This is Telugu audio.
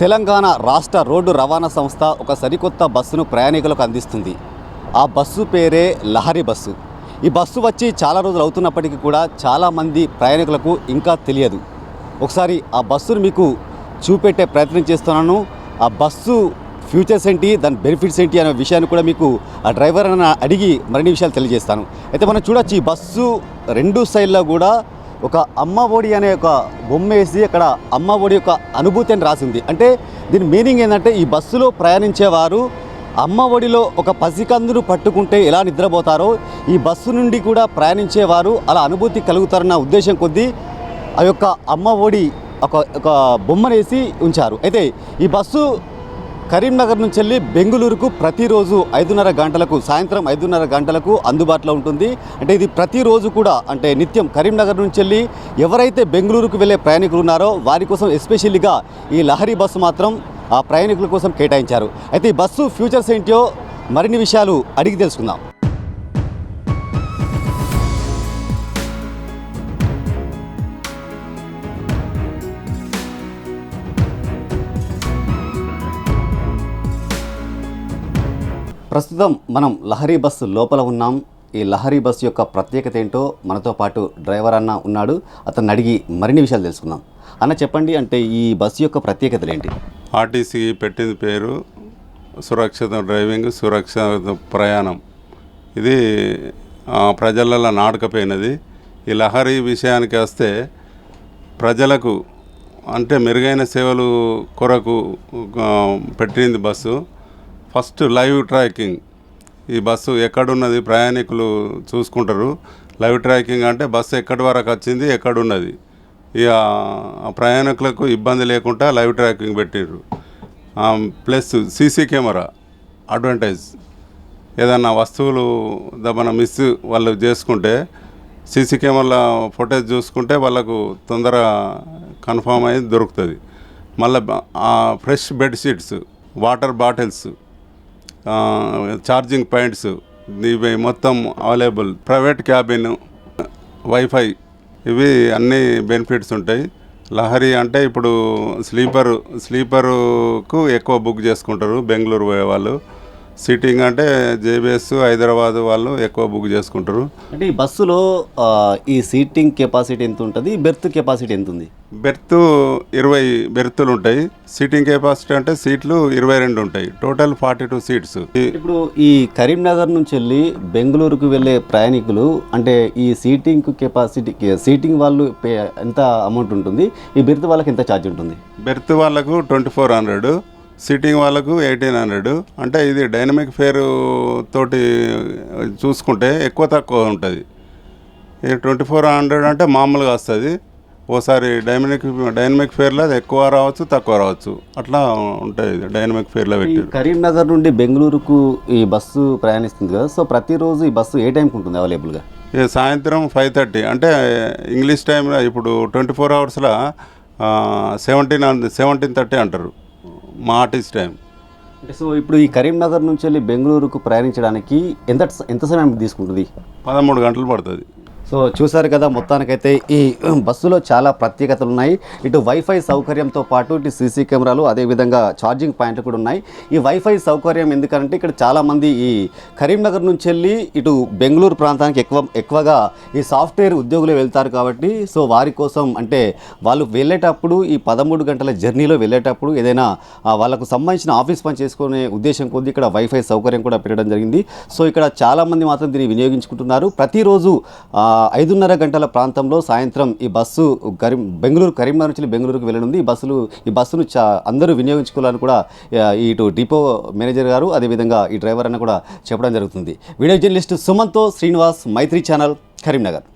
తెలంగాణ రాష్ట్ర రోడ్డు రవాణా సంస్థ ఒక సరికొత్త బస్సును ప్రయాణికులకు అందిస్తుంది. ఆ బస్సు పేరే లహరి బస్సు. ఈ బస్సు వచ్చి చాలా రోజులు అవుతున్నప్పటికీ కూడా చాలామంది ప్రయాణికులకు ఇంకా తెలియదు. ఒకసారి ఆ బస్సును మీకు చూపెట్టే ప్రయత్నం చేస్తున్నాను. ఆ బస్సు ఫ్యూచర్స్ ఏంటి దాని బెనిఫిట్స్ ఏంటి అనే విషయాన్ని కూడా మీకు ఆ డ్రైవర్ అడిగి మరిన్ని విషయాలు తెలియజేస్తాను. అయితే మనం చూడొచ్చు ఈ బస్సు రెండు సైడ్లో కూడా ఒక అమ్మ ఒడి అనే ఒక బొమ్మ వేసి అక్కడ అమ్మ ఒడి యొక్క అనుభూతి అని రాసింది. అంటే దీని మీనింగ్ ఏంటంటే ఈ బస్సులో ప్రయాణించేవారు అమ్మ ఒడిలో ఒక పసికందును పట్టుకుంటే ఎలా నిద్రపోతారో ఈ బస్సు నుండి కూడా ప్రయాణించేవారు అలా అనుభూతి కలుగుతారన్న ఉద్దేశం కొద్దీ ఆ యొక్క అమ్మ ఒడి ఒక ఒక బొమ్మనేసి ఉంచారు. అయితే ఈ బస్సు కరీంనగర్ నుంచి వెళ్ళి బెంగళూరుకు ప్రతిరోజు ఐదున్నర గంటలకు సాయంత్రం ఐదున్నర గంటలకు అందుబాటులో ఉంటుంది. అంటే ఇది ప్రతిరోజు కూడా అంటే నిత్యం కరీంనగర్ నుంచి వెళ్ళి ఎవరైతే బెంగళూరుకు వెళ్ళే ప్రయాణికులు ఉన్నారో వారి కోసం ఎస్పెషల్లీగా ఈ లహరి బస్సు మాత్రం ఆ ప్రయాణికుల కోసం కేటాయించారు. అయితే ఈ బస్సు ఫ్యూచర్స్ ఏంటో మరిన్ని విషయాలు అడిగి తెలుసుకుందాం. ప్రస్తుతం మనం లహరి బస్సు లోపల ఉన్నాం. ఈ లహరి బస్సు యొక్క ప్రత్యేకత ఏంటో మనతో పాటు డ్రైవర్ అన్న ఉన్నాడు. అతన్ని అడిగి మరిన్ని విషయాలు తెలుసుకుందాం. అన్న చెప్పండి అంటే ఈ బస్సు యొక్క ప్రత్యేకతలు ఏంటి? ఆర్టీసీ పెట్టింది పేరు సురక్షిత డ్రైవింగ్ సురక్షిత ప్రయాణం. ఇది ప్రజలలో నాటకపోయినది. ఈ లహరి విషయానికి వస్తే ప్రజలకు అంటే మెరుగైన సేవలు కొరకు పెట్టింది బస్సు. First live tracking. ఈ బస్సు ఎక్కడున్నది? ప్రయాణికులు చూసుకుంటారు. లైవ్ ట్రాకింగ్ అంటే బస్సు ఎక్కడి వరకు వచ్చింది ఎక్కడున్నది? ఇక ప్రయాణికులకు ఇబ్బంది లేకుండా లైవ్ ట్రాకింగ్ పెట్టిర్రు. Plus CC camera advantage. ఏదన్నా వస్తువులు దమన మిస్ వాళ్ళు చేసుకుంటే సీసీ కెమెరా ఫుటేజ్ చూసుకుంటే వాళ్ళకు తొందరగా కన్ఫామ్ అయ్యి దొరుకుతుంది. మళ్ళీ fresh bedsheets water bottles. Charging points ఇవి మొత్తం అవైలబుల్ ప్రైవేట్ క్యాబిన్ వైఫై ఇవి అన్ని బెనిఫిట్స్ ఉంటాయి. లహరి అంటే ఇప్పుడు స్లీపరు స్లీపరుకు ఎక్కువ బుక్ చేసుకుంటారు. బెంగళూరు పోయే వాళ్ళు సిట్టింగ్ అంటే జేబీఎస్ హైదరాబాద్ వాళ్ళు ఎక్కువ బుక్ చేసుకుంటారు. అంటే ఈ బస్సులో ఈ సీటింగ్ కెపాసిటీ ఎంత ఉంటుంది? బెర్త్ కెపాసిటీ ఎంత ఉంది? బెర్త్ ఇరవై బెర్తులు ఉంటాయి. సీటింగ్ కెపాసిటీ అంటే సీట్లు ఇరవై రెండు ఉంటాయి. Total forty two seats. ఇప్పుడు ఈ కరీంనగర్ నుంచి వెళ్ళి బెంగళూరుకు వెళ్ళే ప్రయాణికులు అంటే ఈ సీటింగ్ కెపాసిటీ సీటింగ్ వాళ్ళు ఎంత అమౌంట్ ఉంటుంది? ఈ బెర్త్ వాళ్ళకి ఎంత ఛార్జ్ ఉంటుంది? బెర్త్ వాళ్ళకు ట్వంటీ ఫోర్ హండ్రెడ్. సిట్టింగ్ వాళ్ళకు ఎయిటీన్ హండ్రెడ్. అంటే ఇది డైనమిక్ ఫేర్ తోటి చూసుకుంటే ఎక్కువ తక్కువ ఉంటుంది. ఈ ట్వంటీ ఫోర్ హండ్రెడ్ అంటే మామూలుగా వస్తుంది. ఓసారి డైనమిక్ డైనమిక్ ఫేర్లో అది ఎక్కువ రావచ్చు తక్కువ రావచ్చు. అట్లా ఉంటుంది ఇది డైనమిక్ ఫేర్లో ఈ పెట్టారు కరీంనగర్ నుండి బెంగళూరుకు ఈ బస్సు ప్రయాణిస్తుంది కదా సో ప్రతిరోజు ఈ బస్సు ఏ టైంకి ఉంటుంది అవైలబుల్గా? ఇక సాయంత్రం ఫైవ్ థర్టీ. అంటే ఇంగ్లీష్ టైంలో ఇప్పుడు ట్వంటీ ఫోర్ అవర్స్లో సెవెంటీన్ సెవెంటీన్ థర్టీ అంటారు. మా ఆర్టిస్ట్ టైం. అంటే సో ఇప్పుడు ఈ కరీంనగర్ నుంచి వెళ్ళి బెంగళూరుకు ప్రయాణించడానికి ఎంత ఎంత సమయం తీసుకుంటుంది? పదమూడు గంటలు పడుతుంది. సో చూశారు కదా మొత్తానికైతే ఈ బస్సులో చాలా ప్రత్యేకతలు ఉన్నాయి ఇటు వైఫై సౌకర్యంతో పాటు ఇటు సీసీ కెమెరాలు అదేవిధంగా ఛార్జింగ్ పాయింట్లు కూడా ఉన్నాయి. ఈ వైఫై సౌకర్యం ఎందుకంటే ఇక్కడ చాలామంది ఈ కరీంనగర్ నుంచి వెళ్ళి ఇటు బెంగళూరు ప్రాంతానికి ఎక్కువ ఎక్కువగా ఈ సాఫ్ట్వేర్ ఉద్యోగులు వెళ్తారు కాబట్టి సో వారి కోసం అంటే వాళ్ళు వెళ్ళేటప్పుడు ఈ పదమూడు గంటల జర్నీలో వెళ్ళేటప్పుడు ఏదైనా వాళ్ళకు సంబంధించిన ఆఫీస్ పని చేసుకునే ఉద్దేశం కొద్ది ఇక్కడ వైఫై సౌకర్యం కూడా పెట్టడం జరిగింది. సో ఇక్కడ చాలామంది మాత్రం దీన్ని వినియోగించుకుంటున్నారు. ప్రతిరోజు ఐదున్నర గంటల ప్రాంతంలో సాయంత్రం ఈ బస్సు కరీం బెంగళూరు కరీంనగర్ నుంచి బెంగళూరుకు వెళ్ళనుంది. ఈ బస్సులు ఈ బస్సును చా అందరూ వినియోగించుకోవాలని కూడా ఇటు డిపో మేనేజర్ గారు అదేవిధంగా ఈ డ్రైవర్ అన్న కూడా చెప్పడం జరుగుతుంది. వీడియో జర్నలిస్ట్ సుమంత్తో శ్రీనివాస్ మైత్రి ఛానల్ కరీంనగర్.